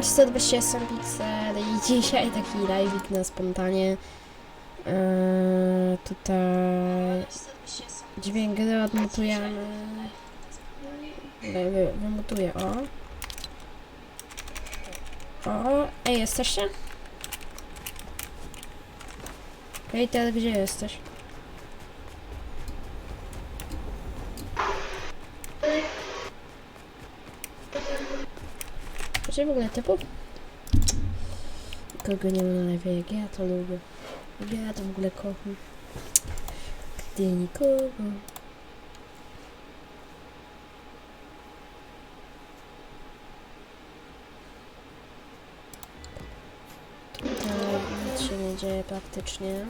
Elo, 428 Pixel i dzisiaj taki live'ik na spontanie. Eee, tutaj dźwięk gry odmutujemy. Wy, wy, wymutuję, o. O, ej, jesteście? Teraz gdzie jesteś? Gdzie w ogóle typów? Kogo nie ma na live, jak ja to lubię. Jak Ja to w ogóle kocham. Gdy nikogo. Tutaj nic się nie dzieje praktycznie.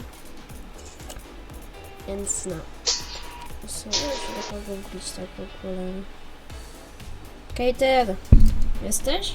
Więc no. Muszę się do tak w ogóle. Kejter! Jesteś?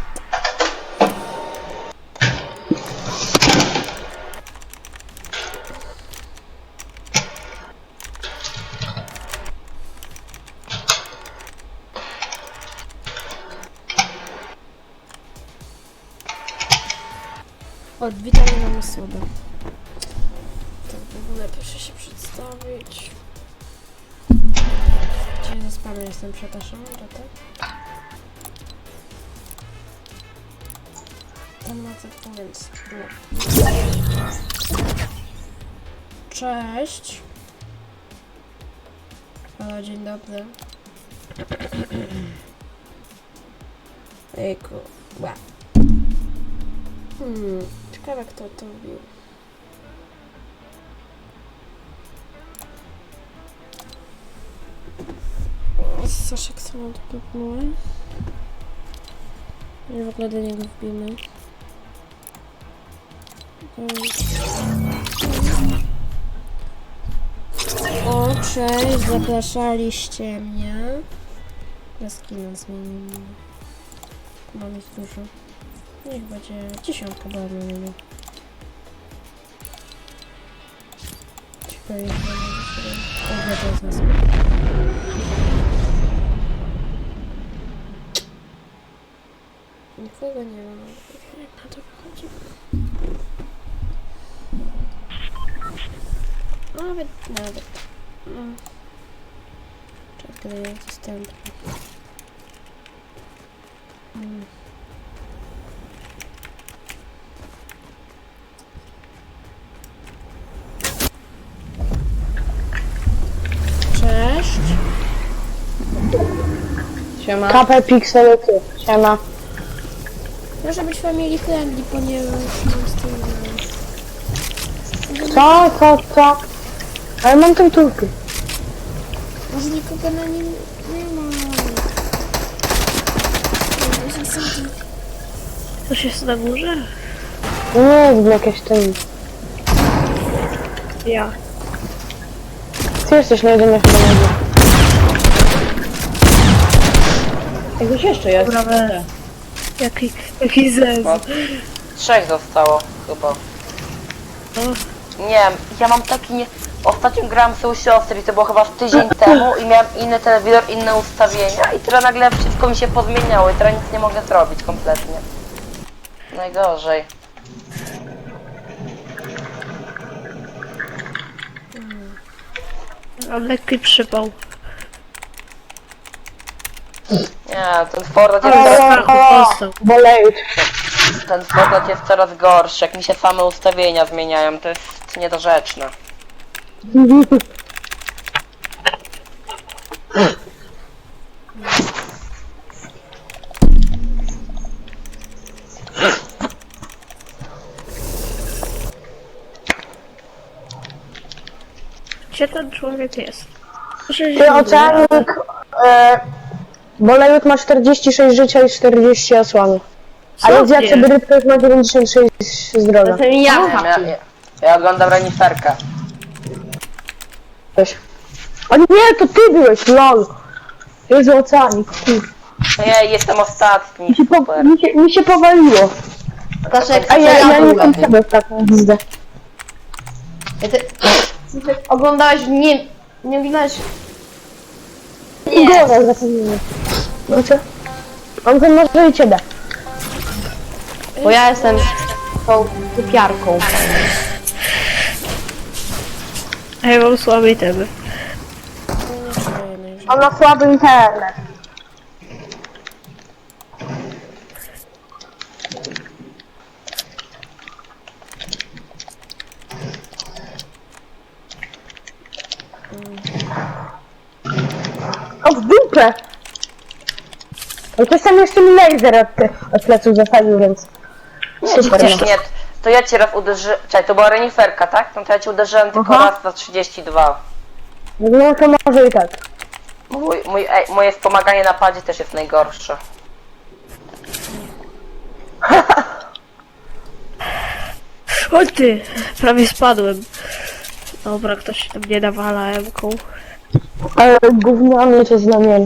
Od witamy na osobę. Tak w ogóle proszę się przedstawić. Gdzie ze spamy jestem, przepraszam, że tak? Tam na to więc. Cześć. Halo, dzień dobry. Ejku. Ła. Hmm, ciekawe kto to wbił. Staszek samo to popnąłem. I w ogóle do niego wbijmy. O, cześć, zapraszaliście mnie. Jaskina zmienimy. Mam ich dużo. Niech będzie dziesiątka na niego. Ciekawe, jak będzie jest nas. Nikogo nie ma. Jak na to wychodzi? Nawet, nawet. No. Czekaj, jest dostępny. Mm. Cześć. Siema. KP Pixel, ty. Siema. Proszę być family friendly, ponieważ mam streamer. Co, co, co? Ale mam tą turkę. Może nikogo na nim nie ma. Może Coś jest na górze? Nie jest jakieś ten... Ja. Ty jesteś na jedynie chyba na górze. Jakoś jeszcze jest. Dobra, Jaki, jaki zez. Trzech zostało chyba. No. Nie wiem, ja mam taki nie... Ostatnio grałem z u siostry i to było chyba z tydzień temu i miałem inny telewizor, inne ustawienia i teraz nagle wszystko mi się pozmieniało i teraz nic nie mogę zrobić kompletnie. Najgorzej. Mam lekki przypał. Nie, ten Fortnite jest, coraz, Dostał. bolejut. ten Fortnite jest coraz gorszy, jak mi się same ustawienia zmieniają, to jest niedorzeczne. Gdzie ten człowiek jest? Proszę Ty, oceanik... E, bolejut ma 46 życia i 40 osłony. Ale zjadł nie? sobie rybkę, ma 96 zdrowia. To ja Ja, ja, ja oglądam reniferkę. Weź. O nie, to ty byłeś, lol. Jezu, oceanik. kur- Nie, jestem ostatni. Mi się, po, Super. mi się, mi się powaliło. Staszek, A ja, ja nie jestem sobie ostatnią gwiazdę. Ja ty... Oglądałeś, nie... Nie oglądałeś... Nie. Głowę zapomniałem. No co? On to może i ciebie. Bo ja jestem tą typiarką. A ja mam słaby temy. Fajny, że- On ma słaby internet. O, w dupę! Ale to sam jeszcze mi laser od, ty- od pleców zasadził, więc... Super, Przecież no. nie, to ja cię raz uderzyłem. Czekaj, to była reniferka, tak? No to ja cię uderzyłem tylko Aha. raz na 32. No to może i tak. Mój, mój, ej, moje wspomaganie na padzie też jest najgorsze. O ty! Prawie spadłem. Dobra, ktoś tam nie nawala emką. Ale gówniany to znamienie.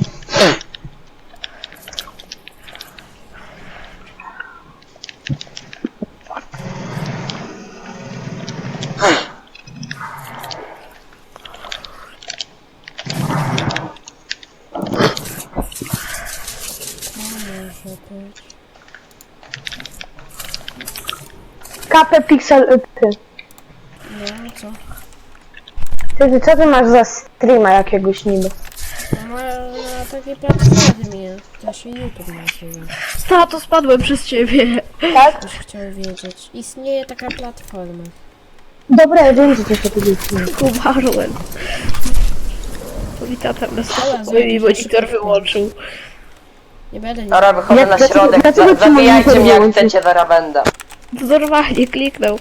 Kapę Pixel... y, Ty. No, co? Ty, co ty masz za streama jakiegoś niby? No, na takiej platformie. To się YouTube nazywa. Tato, spadłem przez ciebie. Tak? Ktoś chciał wiedzieć. Istnieje taka platforma. Dobra, ja wiem, że to się powiedzieć. Umarłem. To mi tata na Dobra, stole i monitor wyłączył. Nie będę nie. Dobra, wychodzę Jak- na dlaczego- środek, dlaczego za, ci zabijajcie mnie jak wyłączył? chcecie, będę. To normalnie kliknął.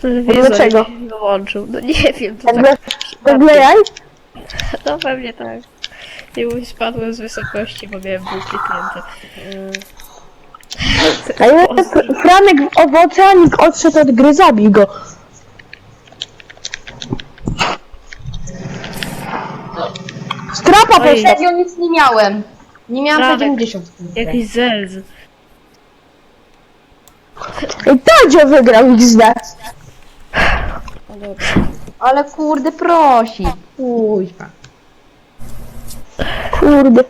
Telewizor Dlaczego? i wyłączył. No nie wiem, to Tak jaj? No pewnie tak. Nie mówię, spadłem z wysokości, bo miałem był kliknięty. A ja, Franek w owocanik odszedł od gry, zabij go. Strapa Oj. poszedł. Serio nic nie miałem. Nie miałem Radek. 90. Jakiś zelz. I Tadzio wygrał XD. O dobrze. Ale kurde, prosi. Kuźwa. Kurde.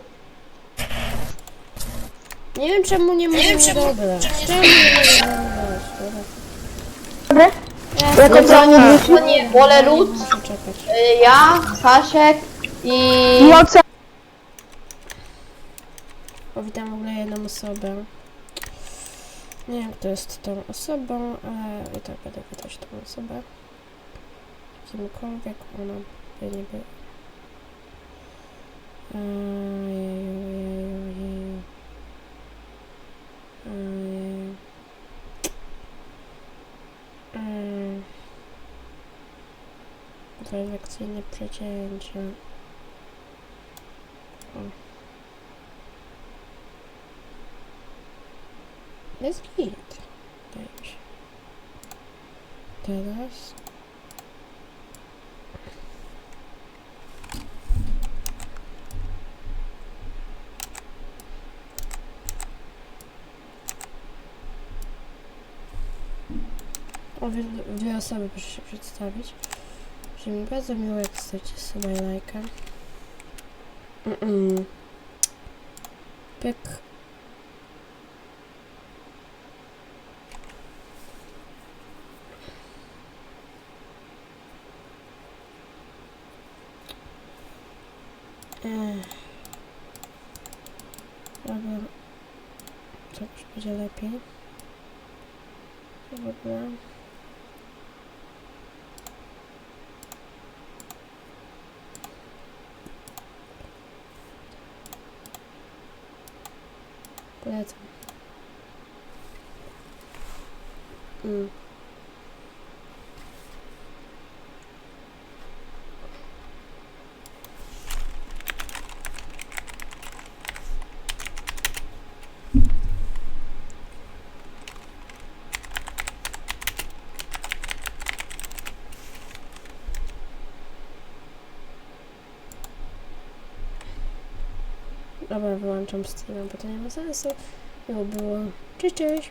Nie wiem czemu nie możemy. Czemu nie możemy dobrać? Dobra? Ja Jako co nie To nie, wolę lód, muszę czekać. y, ja, Staszek i... I oce... O, witam w ogóle jedną osobę. Nie wiem kto jest tą osobą, ale i tak będę witać tą osobę. Kimkolwiek ona by nie była. Mm. Perfekcyjne przecięcie. Jest git. Się. Teraz. O, dwie osoby proszę się przedstawić. Że mi bardzo miło, jak chcecie sobie lajka. Mm -mm. Pyk. Będzie lepiej? Co w ogóle? Polecam. Mm. Dobra, wyłączam streama, bo to nie ma sensu. Miło było. Cześć, cześć.